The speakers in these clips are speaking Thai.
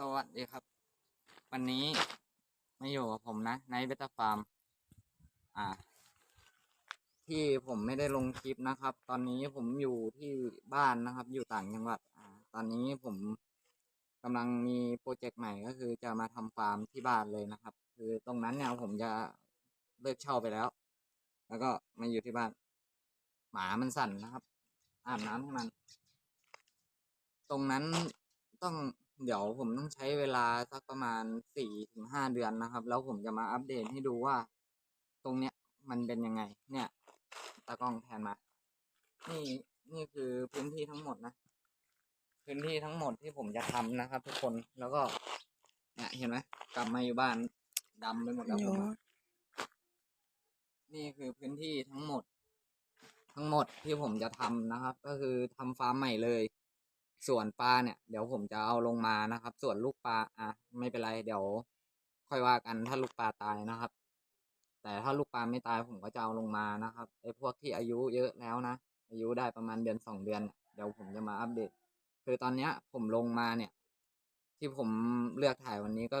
สวัสดีครับ วันนี้มาอยู่กับผมนะในเบตาฟาร์ม อ่า ที่ผมไม่ได้ลงคลิปนะครับ ตอนนี้ผมอยู่ที่บ้านนะครับ อยู่ต่างจังหวัด อ่า ตอนนี้ผมกำลังมีโปรเจกต์ใหม่ก็คือจะมาทำฟาร์มที่บ้านเลยนะครับ คือตรงนั้นเนี่ยผมจะเลิกเช่าไปแล้ว แล้วก็มาอยู่ที่บ้าน หมามันสั่นนะครับอาบน้ำให้มัน ตรงนั้นต้อง เดี๋ยวผมต้องใช้เวลาสักประมาณสี่ถึงห้าเดือนนะครับ แล้วผมจะมาอัปเดตให้ดูว่า ตรงเนี้ยมันเป็นยังไง เนี่ยตากล้องแทนมา นี่นี่คือพื้นที่ทั้งหมดนะ พื้นที่ทั้งหมดที่ผมจะทำนะครับ ทุกคนแล้วก็เนี่ยเห็นไหมกลับมาอยู่บ้านดำไปหมดแล้วผมอะนี่คือพื้นที่ทั้งหมด ทั้งหมดที่ผมจะทำนะครับ ก็คือทำฟาร์มใหม่เลย ส่วนปลาเนี่ยเดี๋ยวผมจะเอาลงมานะครับ ส่วนลูกปลาอะไม่เป็นไรเดี๋ยว ค่อยว่ากันถ้าลูกปลาตายนะครับ แต่ถ้าลูกปลาไม่ตายผมก็จะเอาลงมานะครับไอ้พวกที่อายุเยอะแล้วนะอายุได้ประมาณเดือนสองเดือน เดี๋ยวผมจะมาอัปเดต คือตอนเนี้ยผมลงมาเนี่ย ที่ผมเลือกถ่ายวันนี้ก็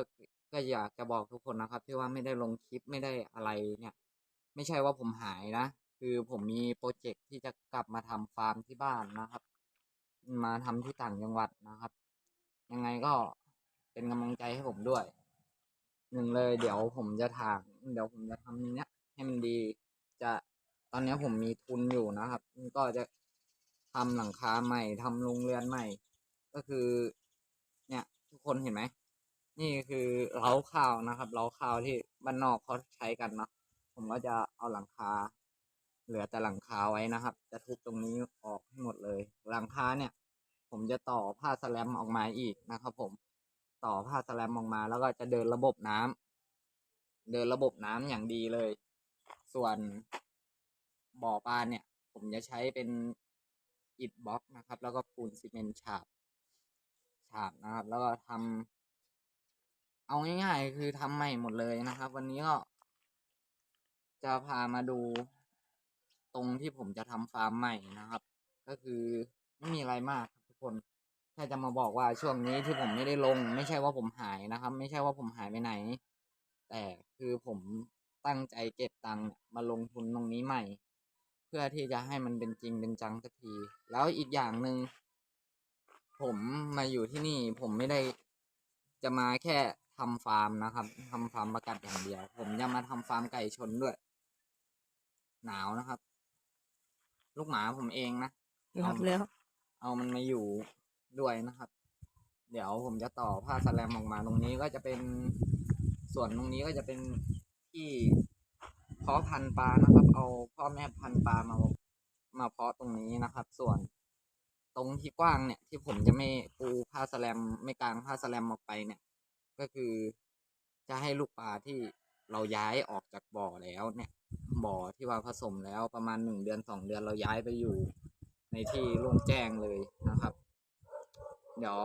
ก็อยากจะบอกทุกคนนะครับ ที่ว่าไม่ได้ลงคลิปไม่ได้อะไรเนี่ย ไม่ใช่ว่าผมหายนะ คือผมมีโปรเจกต์ที่จะกลับมาทำฟาร์มที่บ้านนะครับ มาทำที่ต่างจังหวัดนะครับ ยังไงก็เป็นกำลังใจให้ผมด้วย หนึ่งเลยเดี๋ยวผมจะถางเดี๋ยวผมจะทำเนี้ยให้มันดีจะตอนนี้ผมมีทุนอยู่นะครับ ก็จะทำหลังคาใหม่ทำโรงเรือนใหม่ ก็คือ เนี่ย ทุกคนเห็นไหม นี่คือเล้าข้าวนะครับเล้าข้าวที่บ้านนอกเขาใช้กันเนาะผมก็จะเอาหลังคา เหลือแต่หลังคาไว้นะครับ จะทุบตรงนี้ออกให้หมดเลย หลังคาเนี่ย ผมจะต่อผ้าสแลมออกมาอีกนะครับ ผม ต่อผ้าสแลมออกมา แล้วก็จะเดินระบบน้ำเดินระบบน้ำอย่างดีเลย ส่วนบ่อปลาเนี่ย ผมจะใช้เป็นอิฐบล็อกนะครับ แล้วก็ปูนซีเมนต์ฉาบ ฉาบนะครับ แล้วก็ทำเอาง่ายๆคือทำใหม่หมดเลยนะครับ วันนี้ก็จะพามาดู ตรงที่ผมจะทำฟาร์มใหม่นะครับ ก็คือไม่มีอะไรมากครับทุกคนแค่จะมาบอกว่าช่วงนี้ที่ผมไม่ได้ลง ไม่ใช่ว่าผมหายนะครับ ไม่ใช่ว่าผมหายไปไหน แต่คือผมตั้งใจเก็บตังค์มาลงทุนตรงนี้ใหม่ เพื่อที่จะให้มันเป็นจริงเป็นจังสักที แล้วอีกอย่างหนึ่งผมมาอยู่ที่นี่ผมไม่ได้จะมาแค่ทำฟาร์มนะครับทำฟาร์มประกัดอย่างเดียว ผมจะมาทำฟาร์มไก่ชนด้วย หนาวนะครับ ลูกหมาผมเองนะรับแล้ว เอามันมาอยู่ด้วยนะครับ เดี๋ยวผมจะต่อผ้าสแลมออกมาตรงนี้ก็จะเป็นส่วนตรงนี้ก็จะเป็นที่เพาะพันธุ์ปลานะครับ เอาพ่อแม่พันธุ์ปลามามาเพาะตรงนี้นะครับ ส่วนตรงที่กว้างเนี่ย ที่ผมจะไม่ปูผ้าสแลมไม่กางผ้าสแลมออกไปเนี่ย ก็คือจะให้ลูกปลาที่ เราย้ายออกจากบ่อแล้วเนี่ย บ่อที่ว่าผสมแล้วประมาณหนึ่งเดือนสองเดือนเราย้ายไปอยู่ ในที่โล่งแจ้งเลยนะครับ เดี๋ยว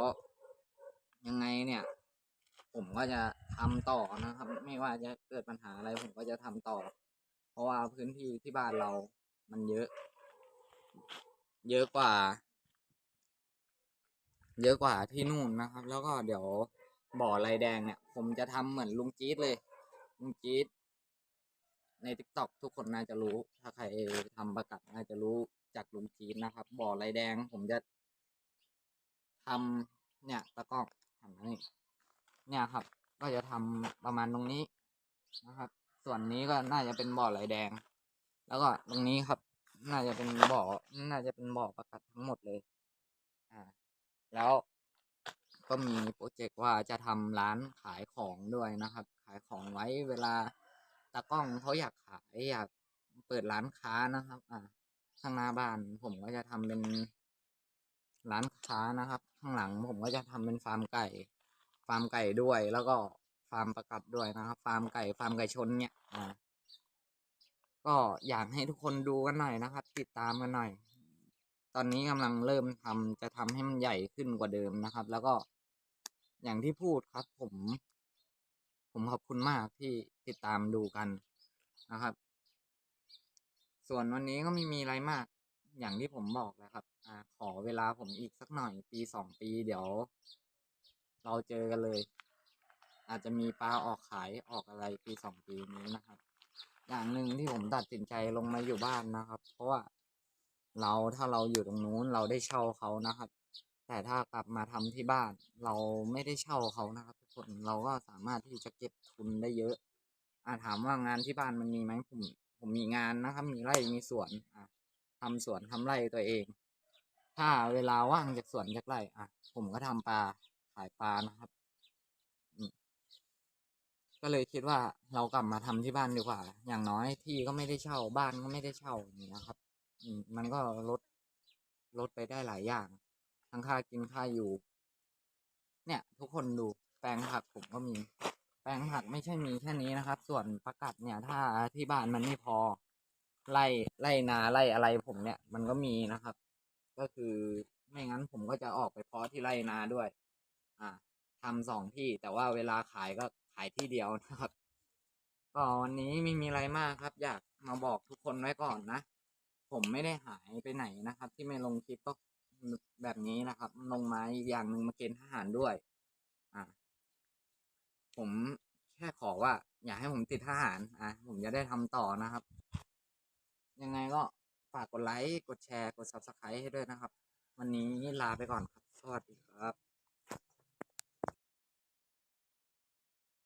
ยังไงเนี่ย ผมก็จะทำต่อนะครับ ไม่ว่าจะเกิดปัญหาอะไรผมก็จะทำต่อ เพราะว่าพื้นที่ที่บ้านเรามันเยอะ เยอะกว่า เยอะกว่าที่นู่นนะครับ แล้วก็เดี๋ยวบ่อลายแดงเนี่ย ผมจะทำเหมือนลุงจี๊ดเลย ลุงจี๊ดในทิกตอกทุกคนน่าจะรู้ ถ้าใครทำประกัดน่าจะรู้จากลุงจี๊ดนะครับ บ่อลายแดง ผมจะทำเนี่ยตะกร้องหันมานี่เนี่ยครับ ก็จะทำประมาณตรงนี้นะครับ ส่วนนี้ก็น่าจะเป็นบ่อลายแดง แล้วก็ตรงนี้ครับ น่าจะเป็นบ่อ น่าจะเป็นบ่อประกัดทั้งหมดเลย อ่า แล้ว ก็มีโปรเจกต์ว่าจะทำร้านขายของด้วยนะครับ ขายของไว้เวลาตากล้องเขาอยากขายอยากเปิดร้านค้านะครับ อ่าข้างหน้าบ้านผมก็จะทำเป็นร้านค้านะครับ ข้างหลังผมก็จะทำเป็นฟาร์มไก่ ฟาร์มไก่ด้วย แล้วก็ฟาร์มประกัดด้วยนะครับ ฟาร์มไก่ฟาร์มไก่ชนเนี่ย อ่า ก็อยากให้ทุกคนดูกันหน่อยนะครับ ติดตามกันหน่อยตอนนี้กำลังเริ่มทำจะทำให้มันใหญ่ขึ้นกว่าเดิมนะครับ แล้วก็ อย่างที่พูดครับ ผม ผมขอบคุณมากที่ติดตามดูกันนะครับ ส่วนวันนี้ก็ไม่มีอะไรมาก อย่างที่ผมบอกแหล้วครับ อ่า ขอเวลาผมอีกสักหน่อยปีสองปี เดี๋ยว เราเจอกันเลย อาจจะมีปลาออกขายออกอะไรปีสองปีนี้นะครับ อย่างหนึ่งที่ผมตัดสินใจลงมาอยู่บ้านนะครับ เพราะว่าเราถ้าเราอยู่ตรงนู้นเราได้เช่าเขานะครับ แต่ถ้ากลับมาทำที่บ้าน เราไม่ได้เช่าเขานะครับ ทุกคนเราก็สามารถที่จะเก็บทุนได้เยอะอ่าถามว่างานที่บ้านมันมีไหมผม ผมมีงานนะครับ มีไร่มีสวนอะทำสวนทำไร่ตัวเอง ถ้าเวลาว่างจากสวนจากไร่อะ ผมก็ทำปลาขายปลานะครับอืมก็เลยคิดว่าเรากลับมาทำที่บ้านดีกว่า อย่างน้อยที่ก็ไม่ได้เช่าบ้านก็ไม่ได้เช่าอย่างนี้นะครับ อืมมันก็ลดลดไปได้หลายอย่าง ทั้งค่ากินค่าอยู่ เนี่ย ทุกคนดูแปลงผักผมก็มี แปลงผักไม่ใช่มีแค่นี้นะครับ ส่วนประกัดเนี่ย ถ้าที่บ้านมันไม่พอไล่ไล่นาไล่อะไรผมเนี่ย มันก็มีนะครับ ก็คือไม่งั้นผมก็จะออกไปเพาะที่ไร่นาด้วย อ่าทำสองที่แต่ว่าเวลาขายก็ขายที่เดียวนะครับ ก็วันนี้ไม่มีอะไรมากครับ อยากมาบอกทุกคนไว้ก่อนนะ ผมไม่ได้หายไปไหนนะครับ ที่ไม่ลงคลิปก็ แบบนี้นะครับลงไม้อย่างหนึ่งมาเกณฑ์ทหารด้วย อ่า ผมแค่ขอว่า อยากให้ผมติดทหาร อะผมจะได้ทำต่อนะครับ ยังไงก็ฝากกดไลค์ กดแชร์ กด subscribe ให้ด้วยนะครับ วันนี้ลาไปก่อนครับ สวัสดีครับ